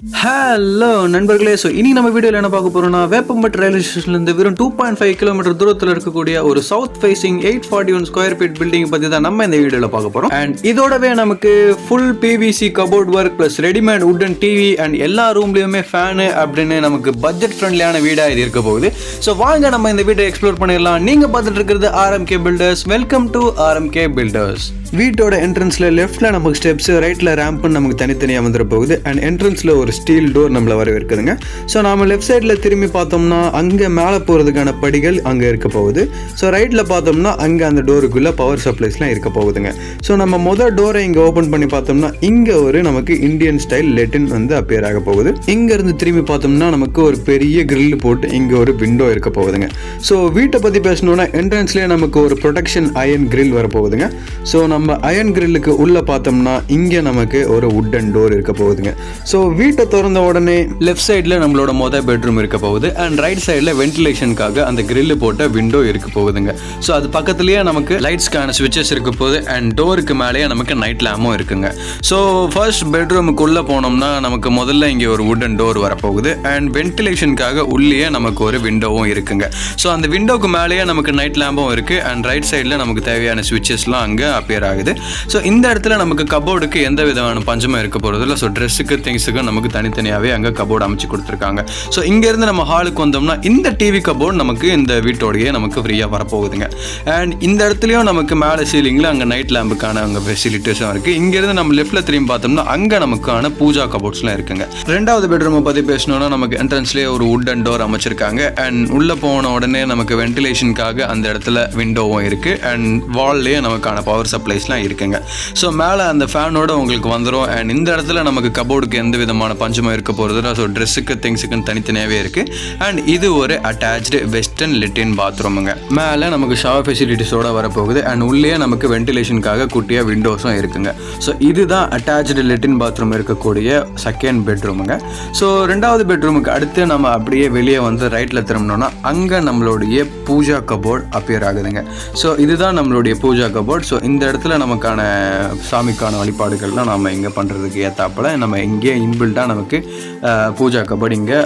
Hello நண்பர்களே. So இனி நம்ம வீடியோவில் என்ன பார்க்க போறோம்னா வேப்பம்பட் ரயில்வே ஸ்டேஷன்லேருந்து வெறும் டூ பாயிண்ட் ஃபைவ் கிலோமீட்டர் தூரத்தில் இருக்கக்கூடிய ஒரு south facing eight forty one square feet building பற்றி தான் நம்ம இந்த வீடியோவில் பார்க்க போகிறோம் அண்ட் இதோடவே நமக்கு full PVC cupboard work plus readymade wooden TV and எல்லா ரூம்லேயுமே ஃபேனு அப்படின்னு நமக்கு பட்ஜெட் ஃப்ரெண்ட்லியான வீடாக இது இருக்க போகுது. ஸோ வாங்க நம்ம இந்த வீட்டை எக்ஸ்ப்ளோர் பண்ணிடலாம். நீங்கள் பார்த்துட்டு இருக்கிறது RMK builders welcome to RMK builders வீட்டோட என்ட்ரன்ஸில் லெஃப்ட்டில் நமக்கு ஸ்டெப்ஸ் ரைட்டில் ரேம்ப்னு நமக்கு தனித்தனியாக வந்துட போகுது. அண்ட் என்ட்ரன்ஸில் ஒரு ஸ்டீல் டோர் நம்மளை வரவேற்குதுங்க. ஸோ நம்ம லெஃப்ட் சைடில் திரும்பி பார்த்தோம்னா அங்கே மேலே போகிறதுக்கான படிகள் அங்கே இருக்க போகுது. ஸோ ரைட்டில் பார்த்தோம்னா அங்கே அந்த டோருக்குள்ளே பவர் சப்ளைஸ்லாம் இருக்க போகுதுங்க. ஸோ நம்ம மொதல் டோரை இங்கே ஓப்பன் பண்ணி பார்த்தோம்னா இங்கே ஒரு நமக்கு இந்தியன் ஸ்டைல் லெட்டின் வந்து அப்பியர் ஆக போகுது. இங்கேருந்து திரும்பி பார்த்தோம்னா நமக்கு ஒரு பெரிய கிரில் போட்டு இங்கே ஒரு விண்டோ இருக்க போகுதுங்க. ஸோ வீட்டை பற்றி பேசணுன்னா என்ட்ரன்ஸ்லேயே நமக்கு ஒரு ப்ரொடெக்ஷன் அயன் கிரில் வர போகுதுங்க. ஸோ நம்ம அயன் கிரில்லுக்கு உள்ளே பார்த்தோம்னா இங்கே நமக்கு ஒரு உட்டன் டோர் இருக்க போகுதுங்க. ஸோ வீட்டு திறந்த உடனே லெஃப்ட் சைடில் நம்மளோட மொதல் பெட்ரூம் இருக்க போகுது. அண்ட் ரைட் சைடில் வென்டிலேஷனுக்காக அந்த கிரில் போட்ட விண்டோ இருக்க போகுதுங்க. ஸோ அது பக்கத்துலேயே நமக்கு லைட்ஸ்க்கான ஸ்விட்சஸ் இருக்க போகுது. அண்ட் டோருக்கு மேலேயே நமக்கு நைட் லேம்பும் இருக்குங்க. ஸோ ஃபர்ஸ்ட் பெட்ரூமுக்குள்ளே போனோம்னா நமக்கு முதல்ல இங்கே ஒரு வுடன் டோர் வரப்போகுது. அண்ட் வென்டிலேஷனுக்காக உள்ளேயே நமக்கு ஒரு விண்டோவும் இருக்குங்க. ஸோ அந்த விண்டோக்கு மேலேயே நமக்கு நைட் லேம்பும் இருக்குது அண்ட் ரைட் சைடில் நமக்கு தேவையான ஸ்விட்சஸ்லாம் அங்கே அப்பியர் ஆகுது. ஸோ இந்த இடத்துல நமக்கு கபோர்டுக்கு எந்த விதமான பஞ்சமும் இருக்க போகிறது இல்லை ஸோ ட்ரெஸ்ஸுக்கு திங்ஸுக்கு நமக்கு தனித்தனியாகவே அங்கே கபோர்டு அமைச்சு கொடுத்துருக்காங்க. ஸோ இங்கேருந்து நம்ம ஹாலுக்கு வந்தோம்னா இந்த டிவி கபோர்டு நமக்கு இந்த வீட்டோடையே நமக்கு ஃப்ரீயாக வரப்போகுதுங்க. அண்ட் இந்த இடத்துலையும் நமக்கு மேலே சீலிங்கில் அங்கே நைட் லேம்புக்கான அங்கே ஃபெசிலிட்டிஸும் இருக்குது இங்கேருந்து நம்ம லெஃப்ட்டில் திரும்பி பார்த்தோம்னா அங்கே நமக்கான பூஜா கபோர்ட்ஸ்லாம் இருக்குங்க. ரெண்டாவது பெட்ரூமை பற்றி பேசணும்னா நமக்கு என்ட்ரன்ஸ்லேயே ஒரு உட்டன் டோர் அமைச்சிருக்காங்க. அண்ட் உள்ளே போன உடனே நமக்கு வென்டிலேஷனுக்காக அந்த இடத்துல விண்டோவும் இருக்குது அண்ட் வால்லேயே நமக்கான பவர் சப்ளைஸ்லாம் இருக்குங்க. ஸோ மேலே அந்த ஃபேனோட உங்களுக்கு வந்துடும் அண்ட் இந்த இடத்துல நமக்கு கபோர்டுக்கு எந்த விதமான பஞ்சமாக இருக்க போகிறது ஸோ ட்ரெஸ்ஸுக்கு திங்ஸுக்குன்னு தனித்தனியாகவே இருக்குது அண்ட் இது ஒரு அட்டாச்டு வெஸ்டர்ன் லெட்டின் பாத்ரூமுங்க மேலே நமக்கு ஷவர் ஃபெசிலிட்டிஸோடு வரப்போகுது. அண்ட் உள்ளே நமக்கு வென்டிலேஷனுக்காக குட்டியாக விண்டோஸும் இருக்குங்க. ஸோ இதுதான் அட்டாச்டு லெட்டின் பாத்ரூம் இருக்கக்கூடிய செகண்ட் பெட்ரூமுங்க ஸோ ரெண்டாவது பெட்ரூமுக்கு அடுத்து நம்ம அப்படியே வெளியே வந்து ரைட்டில் திரும்பினோம்னா அங்கே நம்மளுடைய பூஜா கபோர்ட் அப்பியர் ஆகுதுங்க. ஸோ இதுதான் நம்மளுடைய பூஜா கபோர்ட் ஸோ இந்த இடத்துல நமக்கான சாமிக்கான வழிபாடுகள்லாம் நம்ம இங்கே பண்ணுறதுக்கு ஏற்றாப்பில் நம்ம இங்கே இன்பில்ட்டாக நமக்கு பூஜா கபோர்ட் இங்கே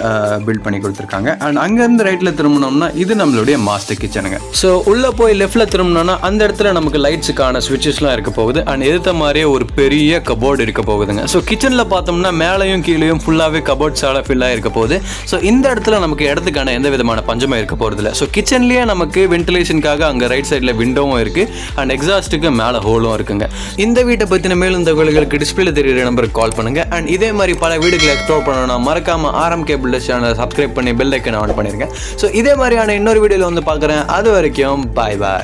பில்ட் பண்ணி கொடுத்துருக்காங்க. அண்ட் அங்கேருந்து ரைட்டில் திரும்பினோம்னா இது நம்மளுடைய மாஸ்டர் கிச்சனுங்க ஸோ உள்ளே போய் லெஃப்ட்டில் திரும்பினோம்னா அந்த இடத்துல நமக்கு லைட்ஸுக்கான ஸ்விட்சஸ்லாம் இருக்க போகுது. அண்ட் எதிர்த்த மாதிரியே ஒரு பெரிய கபோர்டு இருக்க போகுதுங்க. ஸோ கிச்சனில் பார்த்தோம்னா மேலேயும் கீழேயும் ஃபுல்லாகவே கபோர்ட்ஸால் ஃபில்லாக இருக்க போகுது. ஸோ இந்த இடத்துல நமக்கு இடத்துக்கான எந்த விதமான பஞ்சமும் இருக்க போகிறதில்ல ஸோ கிச்சன்லேயே நமக்கு வென்டிலேஷனுக்காக அங்கே ரைட் சைடில் விண்டோவும் இருக்குது அண்ட் எக்ஸாஸ்ட்டுக்கு மேலே ஹோலும் இருக்குங்க. இந்த வீட்டை பற்றின மேலும் தகவல்களுக்கு டிஸ்பிளே தெரியுற நம்பருக்கு கால் பண்ணுங்கள் அண்ட் இதே மாதிரி பல வீடுகளை எக்ஸ்ப்ளோர் பண்ணணும்னா மறக்காமல் ஆரம் கேபிள் சேனலை சப்ஸ்கிரைப் பண்ணி பெல் ஐக்கன் ஆன் பண்ணிருங்க. ஸோ இதே மாதிரியான இன்னொரு வீடியோவில் வந்து பார்க்குறேன். அது வரைக்கும் பாய் பாய்